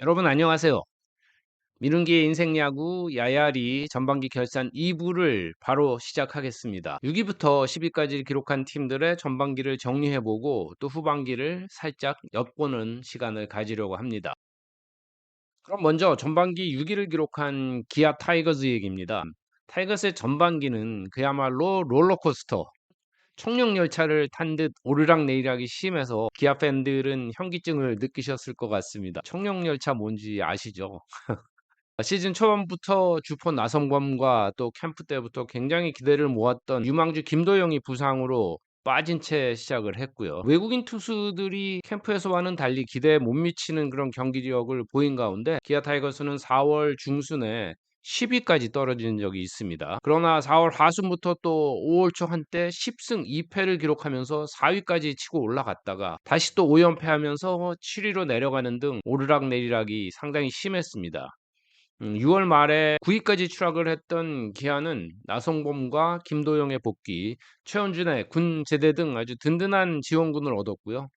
여러분 안녕하세요. 미룬기의 인생 야구 야야리 전반기 결산 2부를 바로 시작하겠습니다. 6위부터 10위까지 기록한 팀들의 전반기를 정리해보고 또 후반기를 살짝 엿보는 시간을 가지려고 합니다. 그럼 먼저 전반기 6위를 기록한 기아 타이거즈 얘기입니다. 타이거스의 전반기는 그야말로 롤러코스터, 청룡 열차를 탄 듯 오르락내리락이 심해서 기아 팬들은 현기증을 느끼셨을 것 같습니다. 청룡 열차 뭔지 아시죠? 시즌 초반부터 주포 나성범과 또 캠프 때부터 굉장히 기대를 모았던 유망주 김도영이 부상으로 빠진 채 시작을 했고요. 외국인 투수들이 캠프에서와는 달리 기대에 못 미치는 그런 경기력을 보인 가운데 기아 타이거스는 4월 중순에 10위까지 떨어진 적이 있습니다. 그러나 4월 하순부터 또 5월 초 한때 10승 2패를 기록하면서 4위까지 치고 올라갔다가 다시 또 5연패하면서 7위로 내려가는 등 오르락내리락이 상당히 심했습니다. 음 6월 말에 9 위까지 추락을 했던 기아는 나성범과 김도영의 복귀, 최원준의 군 제대 등 아주 든든한 지원군을 얻었고요.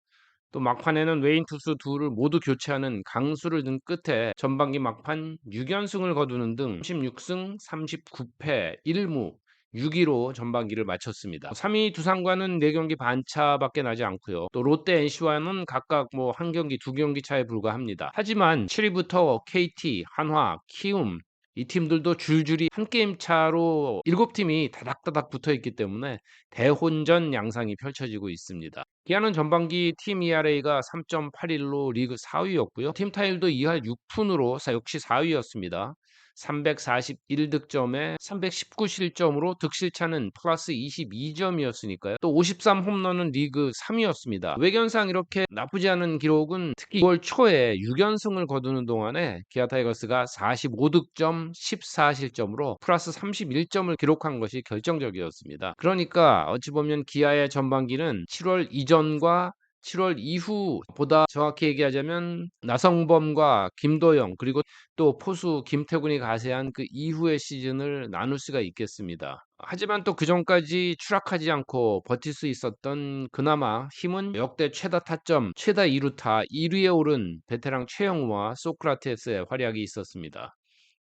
또 막판에는 외인 투수 둘을 모두 교체하는 강수를 둔 끝에 전반기 막판 6연승을 거두는 등 16승 39패 1무 6위로 전반기를 마쳤습니다. 3위 두산과는 4경기 반차밖에 나지 않고요. 또 롯데 NC와는 각각 뭐 한 경기, 두 경기 차에 불과합니다. 하지만 7위부터 KT, 한화, 키움 이 팀들도 줄줄이 한 게임 차로 7팀이 다닥다닥 붙어 있기 때문에 대혼전 양상이 펼쳐지고 있습니다. 기아는 전반기 팀 ERA가 3.81로 리그 4위였고요. 팀 타율도 2할 6푼으로 역시 4위였습니다. 341득점에 319실점으로 득실차는 플러스 22점이었으니까요. 또 53 홈런은 리그 3위였습니다. 외견상 이렇게 나쁘지 않은 기록은 특히 6월 초에 6연승을 거두는 동안에 기아 타이거스가 45득점 14실점으로 플러스 31점을 기록한 것이 결정적이었습니다. 그러니까 어찌 보면 기아의 전반기는 7월 이전과 7월 이후보다 정확히 얘기하자면 나성범과 김도영 그리고 또 포수 김태군이 가세한 그 이후의 시즌을 나눌 수가 있겠습니다. 하지만 또 그전까지 추락하지 않고 버틸 수 있었던 그나마 힘은 역대 최다 타점, 최다 2루타 1위에 오른 베테랑 최영우와 소크라테스의 활약이 있었습니다.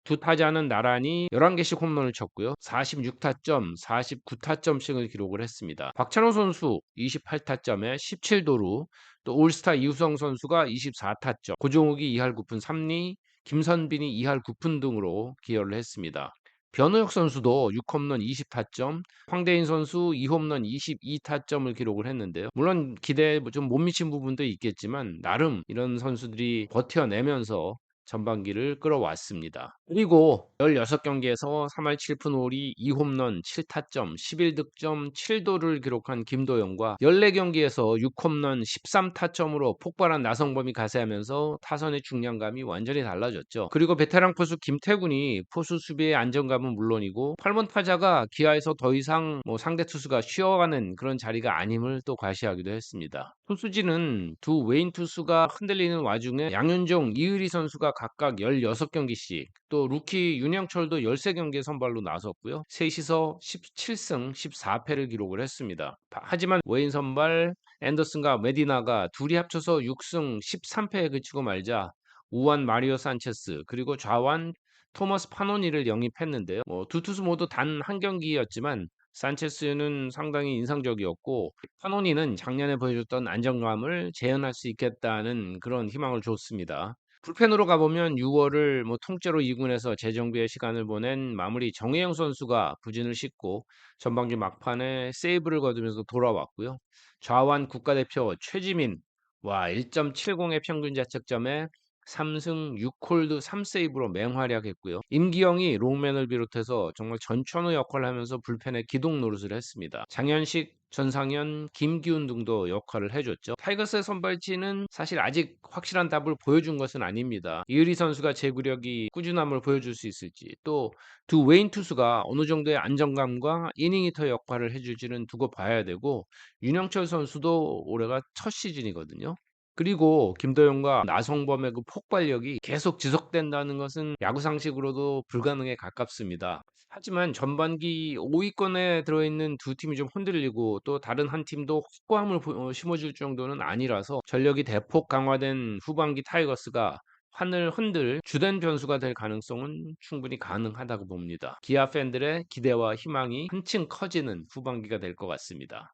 두 타자는 나란히 11개씩 홈런을 쳤고요. 46타점, 49타점씩을 기록을 했습니다. 박찬호 선수 28타점에 17도루, 또 올스타 이우성 선수가 24타점, 고종욱이 2할 9푼 3리, 김선빈이 2할 9푼 등으로 기여를 했습니다. 변우혁 선수도 6홈런 20타점, 황대인 선수 2홈런 22타점을 기록을 했는데요. 물론 기대에 좀 못 미친 부분도 있겠지만 나름 이런 선수들이 버텨내면서 전반기를 끌어왔습니다. 그리고 16경기에서 3할 7푼 5리 2홈런 7타점 11득점 7도를 기록한 김도영과 14경기에서 6홈런 13타점으로 폭발한 나성범이 가세하면서 타선의 중량감이 완전히 달라졌죠. 그리고 베테랑 포수 김태군이 포수 수비의 안정감은 물론이고 8번 타자가 기아에서 더 이상 뭐 상대 투수가 쉬어가는 그런 자리가 아님을 또 과시하기도 했습니다. 투수진은 두 외인 투수가 흔들리는 와중에 양윤종, 이의리 선수가 각각 16경기씩 또 루키 윤영철도 13경기에 선발로 나섰고요. 셋이서 17승 14패를 기록을 했습니다. 하지만 외인 선발 앤더슨과 메디나가 둘이 합쳐서 6승 13패에 그치고 말자 우완 마리오 산체스 그리고 좌완 토머스 파노니를 영입했는데요. 뭐 두 투수 모두 단 한 경기였지만 산체스는 상당히 인상적이었고 파노니는 작년에 보여줬던 안정감을 재현할 수 있겠다는 그런 희망을 줬습니다. 불펜으로 가보면 6월을 뭐 통째로 2군에서 재정비의 시간을 보낸 마무리 정혜영 선수가 부진을 싣고 전반기 막판에 세이브를 거두면서 돌아왔고요. 좌완 국가대표 최지민 와 1.70의 평균 자책점에 3승 6홀드 3세이브로 맹활약했고요. 임기영이 롱맨을 비롯해서 정말 전천후 역할을 하면서 불펜에 기동 노릇을 했습니다. 장현식, 전상현, 김기훈 등도 역할을 해줬죠. 타이거스의 선발진은 사실 아직 확실한 답을 보여준 것은 아닙니다. 이의리 선수가 제구력이 꾸준함을 보여줄 수 있을지 또두 외인 투수가 어느 정도의 안정감과 이닝히터 역할을 해줄지는 두고 봐야 되고 윤영철 선수도 올해가 첫 시즌이거든요. 그리고 김도영과 나성범의 그 폭발력이 계속 지속된다는 것은 야구 상식으로도 불가능에 가깝습니다. 하지만 전반기 5위권에 들어있는 두 팀이 좀 흔들리고 또 다른 한 팀도 확고함을 보- 어, 심어줄 정도는 아니라서 전력이 대폭 강화된 후반기 타이거스가 판을 흔들 주된 변수가 될 가능성은 충분히 가능하다고 봅니다. 기아 팬들의 기대와 희망이 한층 커지는 후반기가 될 것 같습니다.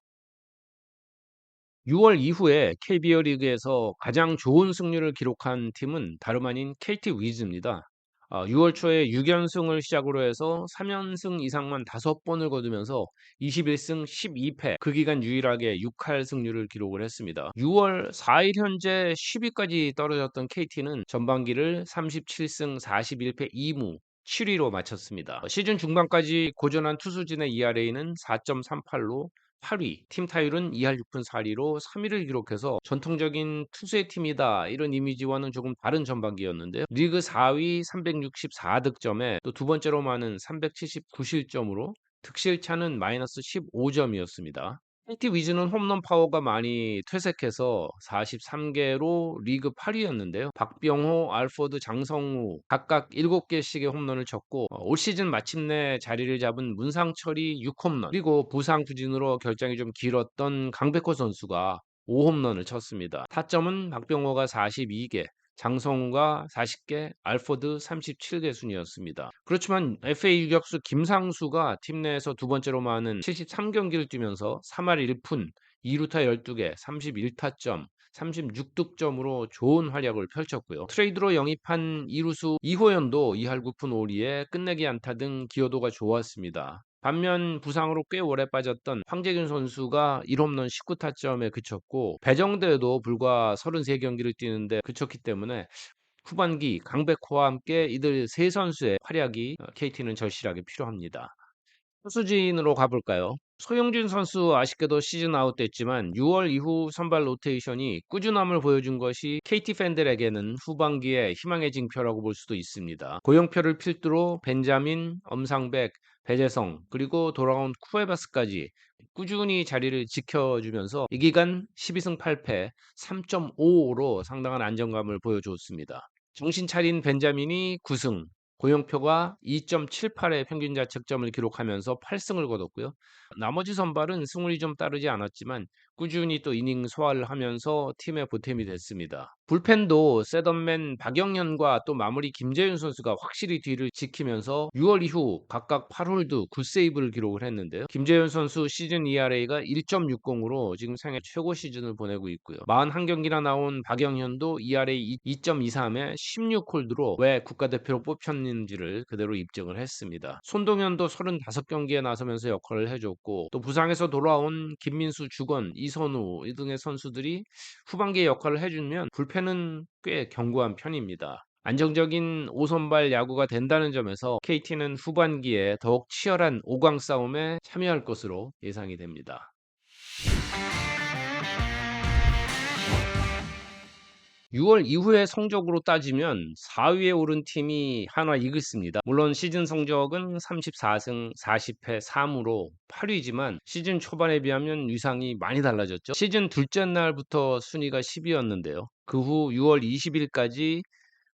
6월 이후에 KBO 리그에서 가장 좋은 승률을 기록한 팀은 다름 아닌 KT 위즈입니다. 어, 6월 초에 6연승을 시작으로 해서 3연승 이상만 5 번을 거두면서 21승 12패 그 기간 유일하게 6할 승률을 기록을 했습니다. 6월 4일 현재 10위까지 떨어졌던 KT는 전반기를 37승 41패 2무 7위로 마쳤습니다. 시즌 중반까지 고전한 투수진의 ERA는 4.38로 8위, 팀 타율은 2할 6푼 4리로 3위를 기록해서 전통적인 투수의 팀이다 이런 이미지와는 조금 다른 전반기였는데요. 리그 4위 364득점에 또 두 번째로 많은 379실점으로 득실차는 마이너스 15점이었습니다. KT 위즈는 홈런 파워가 많이 퇴색해서 43개로 리그 8위였는데요. 박병호, 알포드, 장성우 각각 7개씩의 홈런을 쳤고 어, 올 시즌 마침내 자리를 잡은 문상철이 6홈런 그리고 부상 부진으로 결장이 좀 길었던 강백호 선수가 5홈런을 쳤습니다. 타점은 박병호가 42개, 장성우가 40개, 알포드 37개 순이었습니다. 그렇지만 FA 유격수 김상수가 팀 내에서 두 번째로 많은 73경기를 뛰면서 3할 1푼, 2루타 12개, 31타점, 36득점으로 좋은 활약을 펼쳤고요. 트레이드로 영입한 이루수 이호연도 2할 9푼 5리에 끝내기 안타 등 기여도가 좋았습니다. 반면 부상으로 꽤 오래 빠졌던 황재균 선수가 1홈런 19타점에 그쳤고 배정대도 불과 33경기를 뛰는데 그쳤기 때문에 후반기 강백호와 함께 이들 세 선수의 활약이 KT는 절실하게 필요합니다. 투수진으로 가볼까요? 소영준 선수 아쉽게도 시즌 아웃됐지만 6월 이후 선발 로테이션이 꾸준함을 보여준 것이 KT 팬들에게는 후반기에 희망의 징표라고 볼 수도 있습니다. 고영표를 필두로 벤자민, 엄상백, 배재성 그리고 돌아온 쿠에바스까지 꾸준히 자리를 지켜주면서 이 기간 12승 8패 3.55로 상당한 안정감을 보여줬습니다. 정신 차린 벤자민이 9승, 고영표가 2.78의 평균 자책점을 기록하면서 8승을 거뒀고요. 나머지 선발은 승률이 좀 따르지 않았지만 꾸준히 또 이닝 소화를 하면서 팀의 보탬이 됐습니다. 불펜도 세던맨 박영현과 또 마무리 김재윤 선수가 확실히 뒤를 지키면서 6월 이후 각각 8홀드 9세이브를 기록을 했는데요. 김재윤 선수 시즌 ERA가 1.60으로 지금 생애 최고 시즌을 보내고 있고요. 41경기나 나온 박영현도 ERA 2.23에 16홀드로 왜 국가대표로 뽑혔는지를 그대로 입증을 했습니다. 손동현도 35경기에 나서면서 역할을 해줬고 또 부상에서 돌아온 김민수, 주건, 이 선우 등의 선수들이 후반기에 역할을 해주면 불펜은 꽤 견고한 편입니다. 안정적인 5선발 야구가 된다는 점에서 KT는 후반기에 더욱 치열한 5강 싸움에 참여할 것으로 예상이 됩니다. 6월 이후의 성적으로 따지면 4위에 오른 팀이 한화 이글스입니다. 물론 시즌 성적은 34승 40패 3으로 8위지만 시즌 초반에 비하면 위상이 많이 달라졌죠. 시즌 둘째 날부터 순위가 10위였는데요. 그 후 6월 20일까지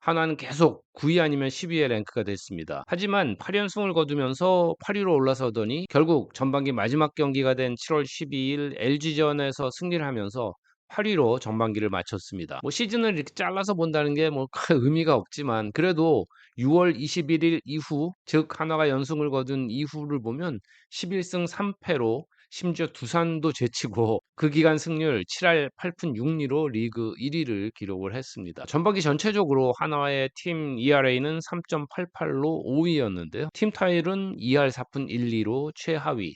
한화는 계속 9위 아니면 10위에 랭크가 됐습니다. 하지만 8연승을 거두면서 8위로 올라서더니 결국 전반기 마지막 경기가 된 7월 12일 LG전에서 승리를 하면서 8위로 전반기를 마쳤습니다. 뭐 시즌을 이렇게 잘라서 본다는 게 뭐 큰 의미가 없지만 그래도 6월 21일 이후 즉 한화가 연승을 거둔 이후를 보면 11승 3패로 심지어 두산도 제치고 그 기간 승률 7할 8푼 6리로 리그 1위를 기록을 했습니다. 전반기 전체적으로 한화의 팀 ERA는 3.88로 5위였는데요. 팀 타율은 2할 4푼 1리로 최하위.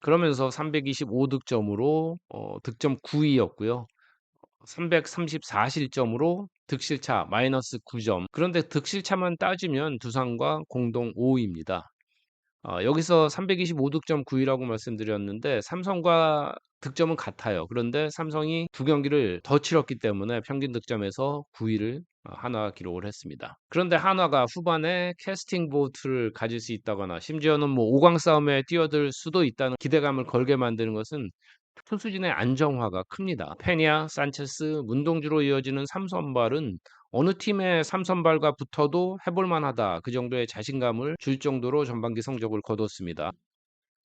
그러면서 325 득점으로 어, 득점 9위였고요. 334 실점으로 득실차 마이너스 9점. 그런데 득실차만 따지면 두산과 공동 5위입니다. 어, 여기서 325 득점 9 위라고 말씀드렸는데 삼성과 득점은 같아요. 그런데 삼성이 두 경기를 더 치렀기 때문에 평균 득점에서 9 위를 어, 한화 기록을 했습니다. 그런데 한화가 후반에 캐스팅 보트를 가질 수 있다거나 심지어는 뭐 5강 싸움에 뛰어들 수도 있다는 기대감을 걸게 만드는 것은 투수진의 안정화가 큽니다. 페니아, 산체스, 문동주로 이어지는 3선발은 어느 팀의 3선발과 붙어도 해볼 만하다. 그 정도의 자신감을 줄 정도로 전반기 성적을 거뒀습니다.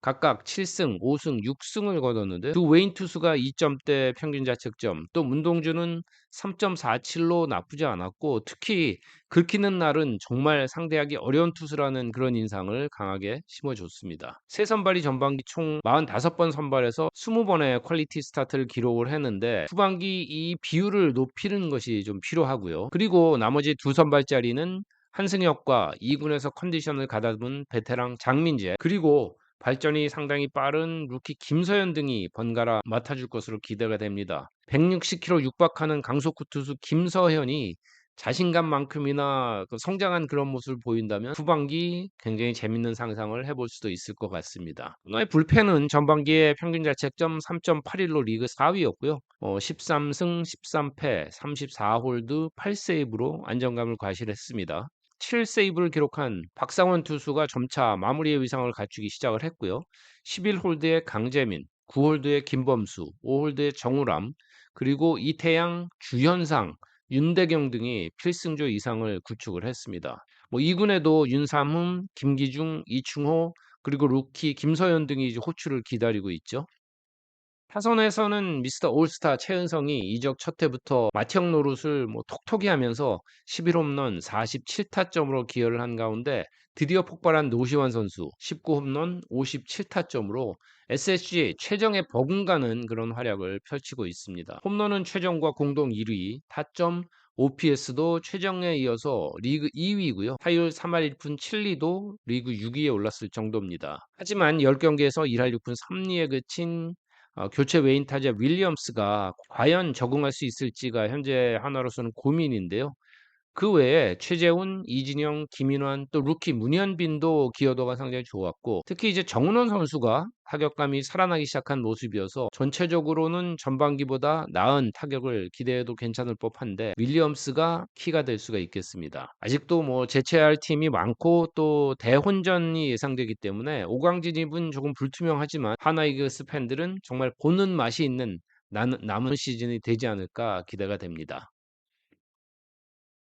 각각 7승, 5승, 6승을 거뒀는데 두 외인 투수가 2점대 평균 자책점, 또 문동주는 3.47로 나쁘지 않았고 특히 긁히는 날은 정말 상대하기 어려운 투수라는 그런 인상을 강하게 심어줬습니다. 새 선발이 전반기 총 45번 선발에서 20번의 퀄리티 스타트를 기록을 했는데 후반기 이 비율을 높이는 것이 좀 필요하고요. 그리고 나머지 두 선발 자리는 한승혁과 2군에서 컨디션을 가다듬은 베테랑 장민재 그리고 발전이 상당히 빠른 루키 김서현 등이 번갈아 맡아줄 것으로 기대가 됩니다. 160km 육박하는 강속구 투수 김서현이 자신감만큼이나 그 성장한 그런 모습을 보인다면 후반기 굉장히 재밌는 상상을 해볼 수도 있을 것 같습니다. 너의 불펜은 전반기에 평균 자책점 3.81로 리그 4위였고요. 어, 13승 13패 34홀드 8세이브로 안정감을 과실했습니다. 7세이브를 기록한 박상원 투수가 점차 마무리의 위상을 갖추기 시작을 했고요. 11홀드의 강재민, 9홀드의 김범수, 5홀드의 정우람, 그리고 이태양, 주현상, 윤대경 등이 필승조 이상을 구축을 했습니다. 뭐 2군에도 윤삼흠, 김기중, 이충호, 그리고 루키 김서현 등이 호출을 기다리고 있죠. 타선에서는 미스터 올스타 최은성이 이적 첫 해부터 마티형 노릇을 뭐 톡톡히 하면서 11홈런 47타점으로 기여를 한 가운데 드디어 폭발한 노시환 선수 19홈런 57타점으로 SSG 최정에 버금가는 그런 활약을 펼치고 있습니다. 홈런은 최정과 공동 1위, 타점 OPS도 최정에 이어서 리그 2위고요. 타율 3할 1푼 7리도 리그 6위에 올랐을 정도입니다. 하지만 10경기에서 1할 6푼 3리에 그친 어, 교체 외인 타자 윌리엄스가 과연 적응할 수 있을지가 현재 하나로서는 고민인데요. 그 외에 최재훈, 이진영, 김인환 또 루키 문현빈도 기여도가 상당히 좋았고 특히 이제 정은원 선수가 타격감이 살아나기 시작한 모습이어서 전체적으로는 전반기보다 나은 타격을 기대해도 괜찮을 법한데 윌리엄스가 키가 될 수가 있겠습니다. 아직도 뭐 재체할 팀이 많고 또 대혼전이 예상되기 때문에 5강 진입은 조금 불투명하지만 하나이글스 팬들은 정말 보는 맛이 있는 남은 시즌이 되지 않을까 기대가 됩니다.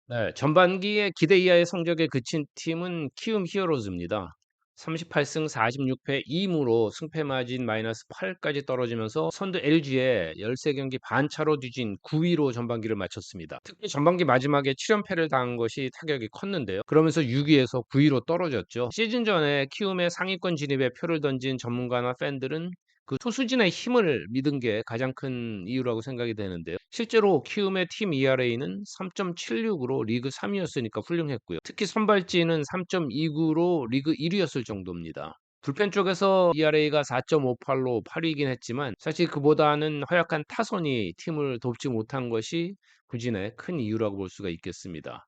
네, 전반기에 기대 이하의 성적에 그친 팀은 키움 히어로즈입니다. 38승 46패 2무로 승패 마진 마이너스 8까지 떨어지면서 선두 LG에 13경기 반차로 뒤진 9위로 전반기를 마쳤습니다. 특히 전반기 마지막에 7연패를 당한 것이 타격이 컸는데요. 그러면서 6위에서 9위로 떨어졌죠. 시즌 전에 키움의 상위권 진입에 표를 던진 전문가나 팬들은 그 투수진의 힘을 믿은 게 가장 큰 이유라고 생각이 되는데요. 실제로 키움의 팀 ERA는 3.76으로 리그 3위였으니까 훌륭했고요. 특히 선발진은 3.29로 리그 1위였을 정도입니다. 불펜 쪽에서 ERA가 4.58로 8위이긴 했지만 사실 그보다는 허약한 타선이 팀을 돕지 못한 것이 부진의 큰 이유라고 볼 수가 있겠습니다.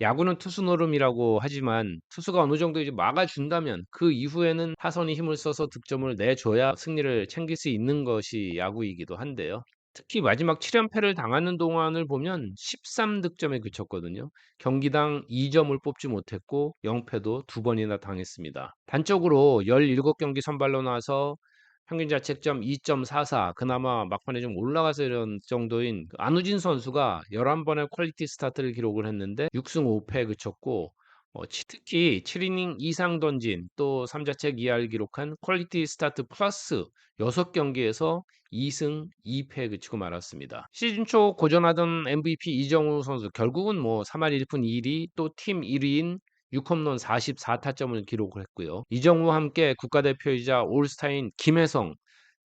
야구는 투수 노름이라고 하지만 투수가 어느 정도 이제 막아준다면 그 이후에는 타선이 힘을 써서 득점을 내줘야 승리를 챙길 수 있는 것이 야구이기도 한데요. 특히 마지막 7연패를 당하는 동안을 보면 13득점에 그쳤거든요. 경기당 2점을 뽑지 못했고 0패도 두 번이나 당했습니다. 단적으로 17경기 선발로 나서 평균 자책점 2.44 그나마 막판에 좀 올라가서 이런 정도인 그 안우진 선수가 11번의 퀄리티 스타트를 기록을 했는데 6승 5패에 그쳤고 어, 특히 7이닝 이상 던진 또 3자책 이하를 기록한 퀄리티 스타트 플러스 6경기에서 2승 2패에 그치고 말았습니다. 시즌 초 고전하던 MVP 이정우 선수 결국은 뭐 3할 1푼 2리 또팀 1위인 6홈런 44타점을 기록을 했고요. 이정우와 함께 국가대표이자 올스타인 김혜성,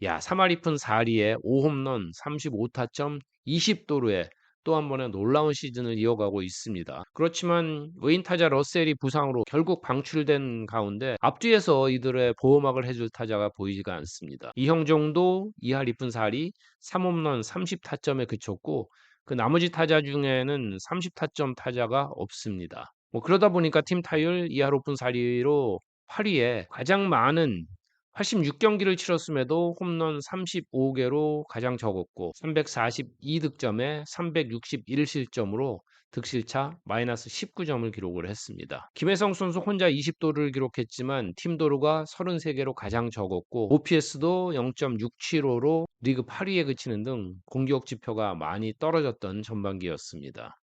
야 3할 2푼 4리에 5홈런 35타점 20도루에 또 한 번의 놀라운 시즌을 이어가고 있습니다. 그렇지만 외인 타자 러셀이 부상으로 결국 방출된 가운데 앞뒤에서 이들의 보호막을 해줄 타자가 보이지가 않습니다. 이형정도 2할 2푼 4리 3홈런 30타점에 그쳤고 그 나머지 타자 중에는 30타점 타자가 없습니다. 뭐 그러다 보니까 팀 타율 2할 오픈 4리로 8위에 가장 많은 86경기를 치렀음에도 홈런 35개로 가장 적었고 342득점에 361실점으로 득실차 마이너스 19점을 기록을 했습니다. 김혜성 선수 혼자 20도를 기록했지만 팀 도루가 33개로 가장 적었고 OPS도 0.675로 리그 8위에 그치는 등 공격 지표가 많이 떨어졌던 전반기였습니다.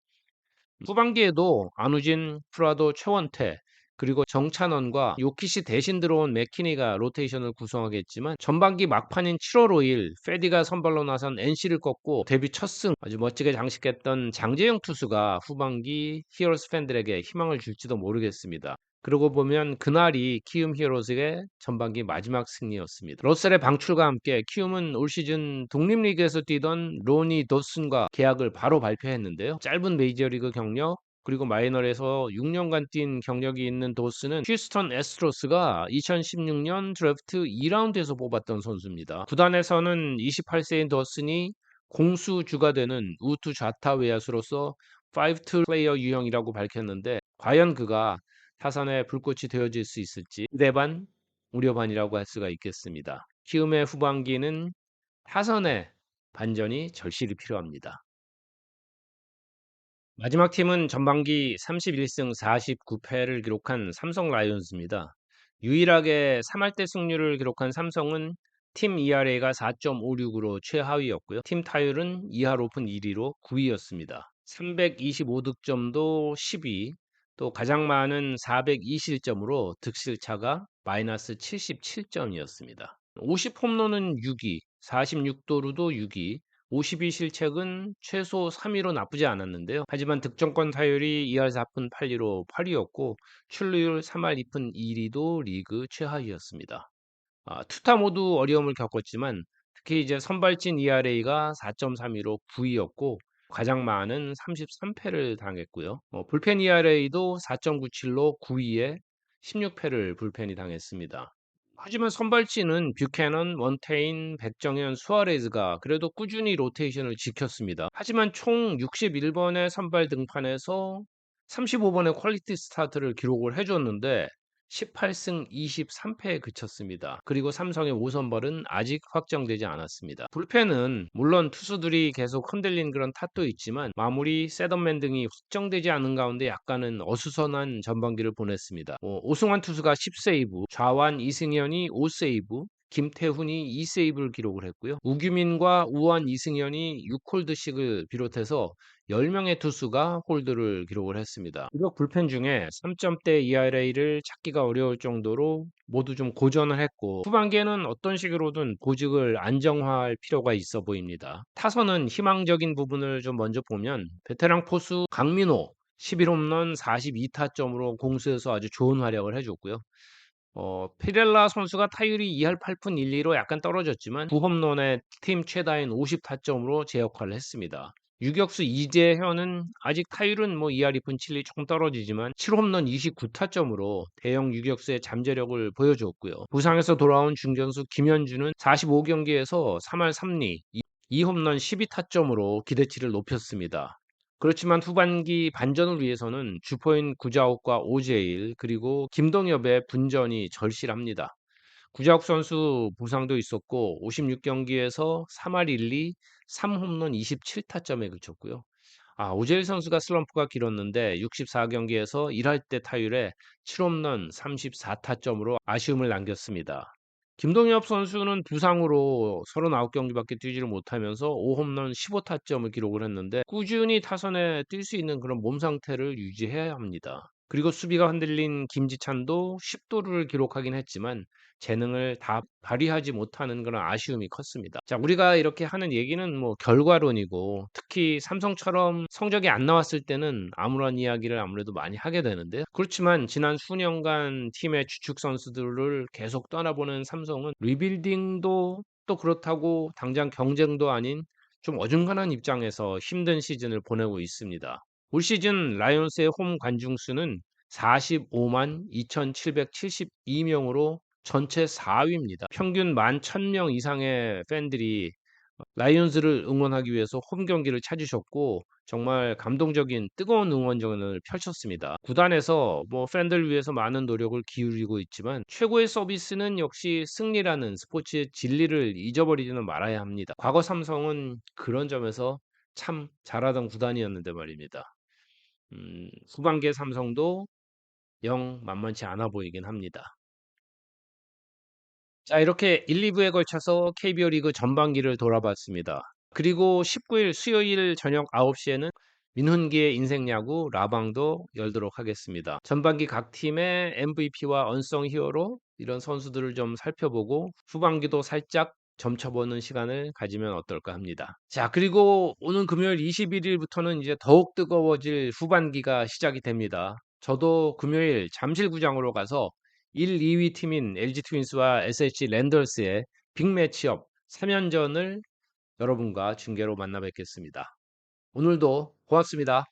후반기에도 안우진, 프라도, 최원태 그리고 정찬원과 요키시 대신 들어온 맥키니가 로테이션을 구성하겠지만 전반기 막판인 7월 5일 페디가 선발로 나선 NC를 꺾고 데뷔 첫승 아주 멋지게 장식했던 장재영 투수가 후반기 히어로스 팬들에게 희망을 줄지도 모르겠습니다. 그러고 보면 그날이 키움 히어로즈의 전반기 마지막 승리였습니다. 러셀의 방출과 함께 키움은 올 시즌 독립리그에서 뛰던 로니 도슨과 계약을 바로 발표했는데요. 짧은 메이저리그 경력 그리고 마이너에서 6년간 뛴 경력이 있는 도스는 휴스턴 에스트로스가 2016년 드래프트 2라운드에서 뽑았던 선수입니다. 구단에서는 28세인 도슨이 공수주가 되는 우투 좌타 외야수로서 5-2 플레이어 유형이라고 밝혔는데 과연 그가 타선에 불꽃이 되어질 수 있을지 기대 반 우려 반이라고 할 수가 있겠습니다. 키움의 후반기는 타선의 반전이 절실히 필요합니다. 마지막 팀은 전반기 31승 49패를 기록한 삼성 라이온즈입니다. 유일하게 3할대 승률을 기록한 삼성은 팀 ERA가 4.56으로 최하위였고요. 팀 타율은 2할 오픈 1위로 9위였습니다. 325득점도 10위, 또 가장 많은 420점으로 득실차가 마이너스 77점이었습니다. 50홈런은 6위, 46도루도 6위, 52 실책은 최소 3위로 나쁘지 않았는데요. 하지만 득점권 타율이 2할 4푼 8리로 8위였고 출루율 3할 2푼 1위도 리그 최하위였습니다. 아, 투타 모두 어려움을 겪었지만 특히 이제 선발진 ERA가 4.32로 9위였고 가장 많은 33패를 당했고요. 어, 불펜 ERA도 4.97로 9위에 16패를 불펜이 당했습니다. 하지만 선발진은 뷰캐넌, 원테인, 백정현, 수아레즈가 그래도 꾸준히 로테이션을 지켰습니다. 하지만 총 61번의 선발 등판에서 35번의 퀄리티 스타트를 기록을 해줬는데 18승 23패에 그쳤습니다. 그리고 삼성의 5선발은 아직 확정되지 않았습니다. 불펜은 물론 투수들이 계속 흔들린 그런 탓도 있지만 마무리 세던맨 등이 확정되지 않은 가운데 약간은 어수선한 전반기를 보냈습니다. 뭐 오승환 투수가 10세이브, 좌완 이승현이 5세이브, 김태훈이 2세이브를 기록을 했고요. 우규민과 우원 이승현이 6홀드씩을 비롯해서 10명의 투수가 홀드를 기록을 했습니다. 이력 불펜 중에 3점대 ERA를 찾기가 어려울 정도로 모두 좀 고전을 했고 후반기에는 어떤 식으로든 보직을 안정화할 필요가 있어 보입니다. 타선은 희망적인 부분을 좀 먼저 보면 베테랑 포수 강민호 11홈런 42타점으로 공수에서 아주 좋은 활약을 해줬고요. 어, 피렐라 선수가 타율이 2할 8푼 1리로 약간 떨어졌지만 9홈런에 팀 최다인 50타점으로 제 역할을 했습니다. 유격수 이재현은 아직 타율은 뭐 2할 2푼 7리 조금 떨어지지만 7홈런 29타점으로 대형 유격수의 잠재력을 보여주었고요. 부상에서 돌아온 중견수 김현주는 45경기에서 3할 3리 2홈런 12타점으로 기대치를 높였습니다. 그렇지만 후반기 반전을 위해서는 주포인 구자욱과 오제일 그리고 김동엽의 분전이 절실합니다. 구자욱 선수 부상도 있었고 56경기에서 3할 1리 3홈런 27타점에 그쳤고요. 아, 오제일 선수가 슬럼프가 길었는데 64경기에서 1할 때 타율에 7홈런 34타점으로 아쉬움을 남겼습니다. 김동엽 선수는 부상으로 39경기밖에 뛰지를 못하면서 5홈런 15타점을 기록을 했는데 꾸준히 타선에 뛸 수 있는 그런 몸 상태를 유지해야 합니다. 그리고 수비가 흔들린 김지찬도 10도루를 기록하긴 했지만 재능을 다 발휘하지 못하는 그런 아쉬움이 컸습니다. 자, 우리가 이렇게 하는 얘기는 뭐 결과론이고 특히 삼성처럼 성적이 안 나왔을 때는 아무런 이야기를 아무래도 많이 하게 되는데요. 그렇지만 지난 수년간 팀의 주축 선수들을 계속 떠나보는 삼성은 리빌딩도 또 그렇다고 당장 경쟁도 아닌 좀 어중간한 입장에서 힘든 시즌을 보내고 있습니다. 올 시즌 라이온스의 홈 관중 수는 45만 2,772명으로 전체 4위입니다. 평균 11,000명 이상의 팬들이 라이온즈를 응원하기 위해서 홈 경기를 찾으셨고 정말 감동적인 뜨거운 응원전을 펼쳤습니다. 구단에서 뭐 팬들을 위해서 많은 노력을 기울이고 있지만 최고의 서비스는 역시 승리라는 스포츠의 진리를 잊어버리지는 말아야 합니다. 과거 삼성은 그런 점에서 참 잘하던 구단이었는데 말입니다. 음, 후반기의 삼성도 영 만만치 않아 보이긴 합니다. 자, 이렇게 1, 2부에 걸쳐서 KBO 리그 전반기를 돌아봤습니다. 그리고 19일 수요일 저녁 9시에는 민훈기의 인생 야구 라방도 열도록 하겠습니다. 전반기 각 팀의 MVP와 언성 히어로 이런 선수들을 좀 살펴보고 후반기도 살짝 점쳐보는 시간을 가지면 어떨까 합니다. 자, 그리고 오는 금요일 21일부터는 이제 더욱 뜨거워질 후반기가 시작이 됩니다. 저도 금요일 잠실구장으로 가서 1, 2위 팀인 LG 트윈스와 SH 랜더스의 빅매치업 3연전을 여러분과 중계로 만나 뵙겠습니다. 오늘도 고맙습니다.